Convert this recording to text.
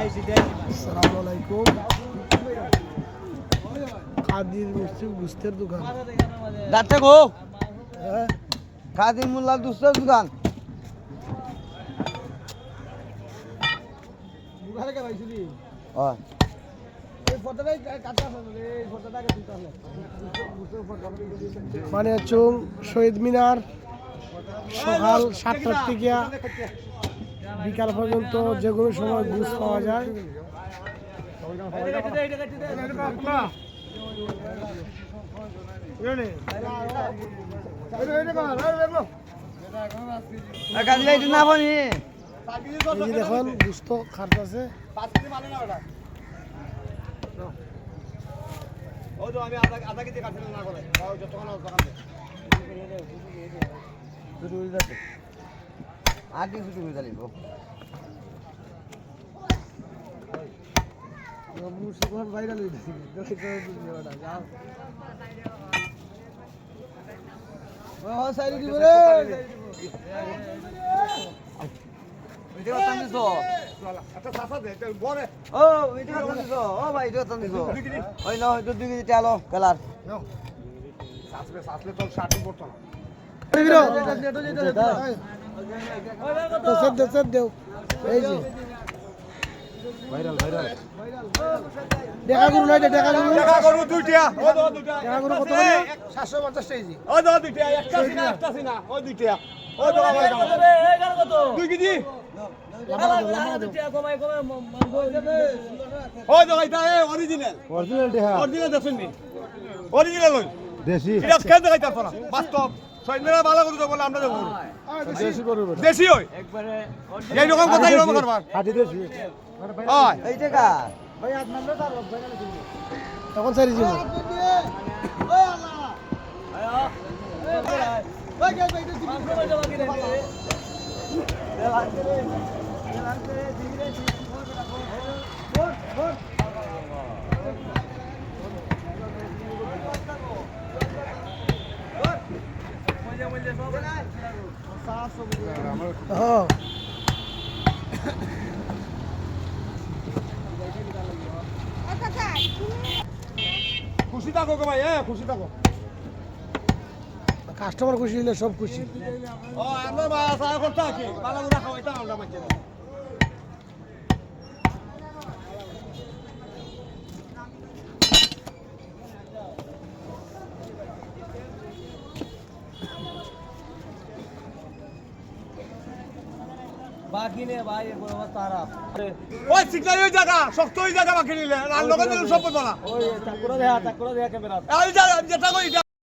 আসসালামু আলাইকুম। কাদির মিষ্টি গুস্তের দোকান। গো। হ্যাঁ? কাদির মোল্লা দুসরার দোকান। মানে চুং শহীদ মিনার সকাল সাতটার থেকে বিকাল পর্যন্ত যে কোনো সময় ঘুষ পাওয়া যায়। কাজী ভাই না পানি এই যে দেখুন গুস্ত খাটতেছে আগে শুধু যাও ও সাইড দিব রে এটা কথা দিছো ও এটা কথা দিছো ও ভাই এটা কথা দিছো ওই না দুই কেজি তেল কালার দেখা করু নাই দেখা করু দেখা করু দুইটা ও দাও দুইটা দেখা করু কত সাতশো পঞ্চাশ কেজি ও দাও দুইটা একটা সিনা একটা সিনা ও দুইটা ও দাও আমার দুই কেজি ও দাও এটা এ অরিজিনাল অরিজিনাল দেখা অরিজিনাল দেখুন নি অরিজিনাল লই দেশি এটা কেন দেখাইতে পারো বাস্তব সৈন্যরা ভালো করে বলে আমরা দেবো দেশি গরু দেশি হই এই রকম কথা এরকম করবার হাটি দেশি হয় এই টাকা তখন সারি ছিল হ্যাঁ খুশি থাকো ভাই হ্যাঁ খুশি থাকো। কাস্টমার খুশি হলে সব খুশি। ও আমরা আশা করতে আছি। ভালো করে খাওয়াইতে আমরা বাকি নে ভাই বড় তারা। ওই সিগনাল ওই জায়গা শক্ত ওই জায়গা বাকি নিলে আর লগন সব বলা। ওই চাকুরা দেখা চাকুরা দেখা ক্যামেরা এই যেটা কই